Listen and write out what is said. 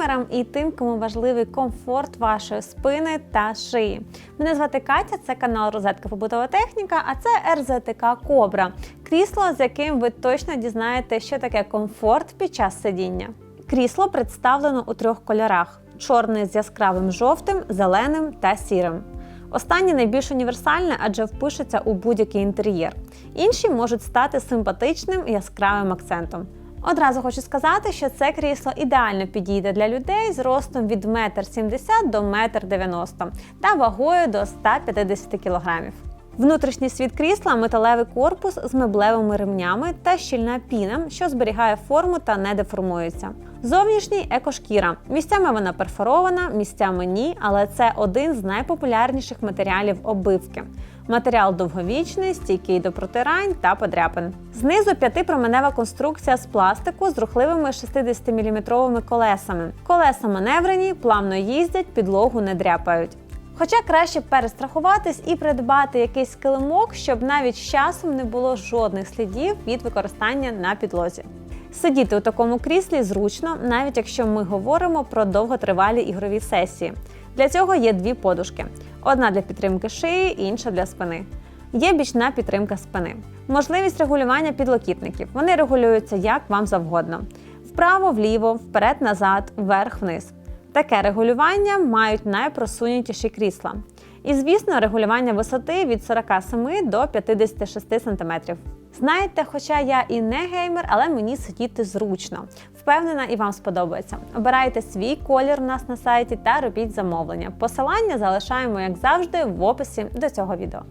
геймерам і тим, кому важливий комфорт вашої спини та шиї. Мене звати Катя, це канал Розетка Побутова техніка, а це РЗТК Кобра. Крісло, з яким ви точно дізнаєте, що таке комфорт під час сидіння. Крісло представлено у трьох кольорах: чорний з яскравим жовтим, зеленим та сірим. Останнє найбільш універсальне, адже впишеться у будь-який інтер'єр. Інші можуть стати симпатичним яскравим акцентом. Одразу хочу сказати, що це крісло ідеально підійде для людей з ростом від 1,70 м до 1,90 м та вагою до 150 кг. Внутрішній світ крісла металевий корпус з меблевими ремнями та щільна піна, що зберігає форму та не деформується. Зовнішній екошкіра. Місцями вона перфорована, місцями ні, але це один з найпопулярніших матеріалів оббивки. Матеріал довговічний, стійкий до протирань та подряпин. Знизу п'ятипроменева конструкція з пластику з рухливими 60-мм колесами. Колеса маневрені, плавно їздять, підлогу не дряпають. Хоча краще перестрахуватись і придбати якийсь килимок, щоб навіть з часом не було жодних слідів від використання на підлозі. Сидіти у такому кріслі зручно, навіть якщо ми говоримо про довготривалі ігрові сесії. Для цього є дві подушки: одна для підтримки шиї, інша для спини. Є бічна підтримка спини. Можливість регулювання підлокітників. Вони регулюються як вам завгодно: вправо, вліво, вперед-назад, вверх-вниз. Таке регулювання мають найпросунутіші крісла. І, звісно, регулювання висоти від 47 до 56 см. Знаєте, хоча я і не геймер, але мені сидіти зручно. Впевнена, і вам сподобається. Обирайте свій колір у нас на сайті та робіть замовлення. Посилання залишаємо, як завжди, в описі до цього відео.